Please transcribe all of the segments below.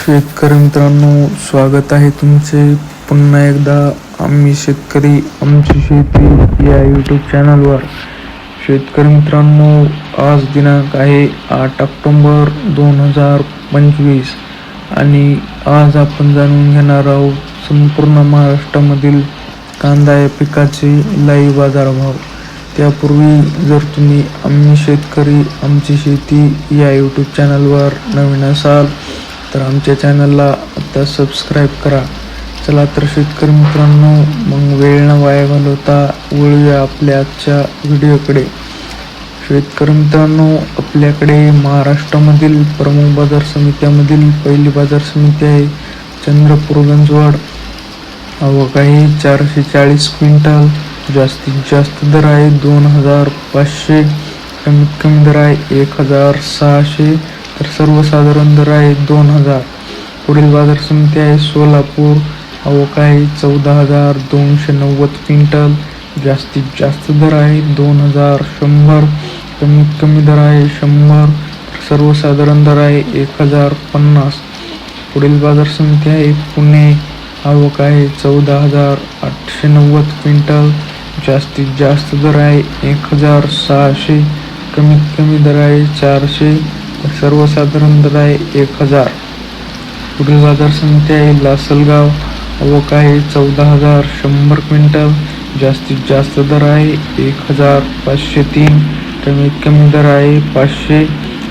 शेतकरी मित्रांनो स्वागत आहे तुमचे पुन्हा एकदा. आम्ही शेतकरी आमची शेती या यूट्यूब चॅनलवर शेतकरी मित्रांनो आज दिनांक आहे आठ ऑक्टोंबर दोन हजार पंचवीस. आणि आज आपण जाणून घेणार आहोत संपूर्ण महाराष्ट्रामधील कांदा या पिकाचे लाईव्ह बाजारभाव. त्यापूर्वी जर तुम्ही आम्ही शेतकरी आमची शेती या यूट्यूब चॅनलवर नवीन असाल तर आमच्या चॅनलला आत्ता सबस्क्राईब करा. चला तर शेतकरी मित्रांनो मग वेळ न वाया घालवता वळूया आपल्या आजच्या व्हिडिओकडे. शेतकरी मित्रांनो आपल्याकडे महाराष्ट्रामधील प्रमुख बाजार समित्यामधील पहिली बाजार समिती आहे चंद्रपूर गंजवाड. आवक आहे चारशे चाळीस क्विंटल जास्तीत जास्त दर आहे दोन हजार पाचशे कमीत कमी दर आहे एक हजार सहाशे तर सर्वसाधारण दर आहे दोन हजार. पुढील बाजार समिती आहे सोलापूर. आवक आहे चौदा हजार दोनशे नव्वद क्विंटल. जास्तीत जास्त दर आहे दोन हजार शंभर. कमीत कमी दर आहे शंभर. सर्वसाधारण दर आहे एक हजार पन्नास. पुढील बाजार समिती आहे पुणे. आवक आहे चौदा हजार आठशे नव्वद क्विंटल. जास्तीत जास्त दर आहे एक हजार सहाशे. कमीत कमी दर आहे चारशे. तर सर्वसाधारण दर आहे एक हजार. पुढील बाजार समिती आहे लासलगाव. आवक आहे चौदा हजार शंभर क्विंटल. जास्तीत जास्त दर आहे एक हजार पाचशे तीन. कमीत कमी दर आहे पाचशे.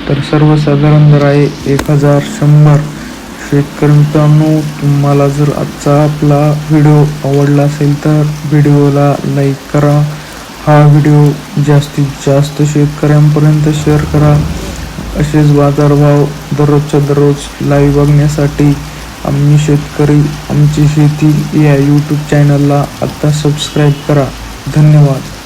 तर सर्वसाधारण दर आहे एक हजार शंभर. शेतकरी मित्रांनो तुम्हाला जर आजचा आपला व्हिडिओ आवडला असेल तर व्हिडिओला लाईक करा. हा व्हिडिओ जास्तीत जास्त शेतकऱ्यांपर्यंत शेअर करा. असेच बाजारभाव दररोजच्या दररोज लाईव्ह बघण्यासाठी आम्ही शेतकरी आमची शेती या यूट्यूब चॅनलला आत्ता सबस्क्राईब करा. धन्यवाद.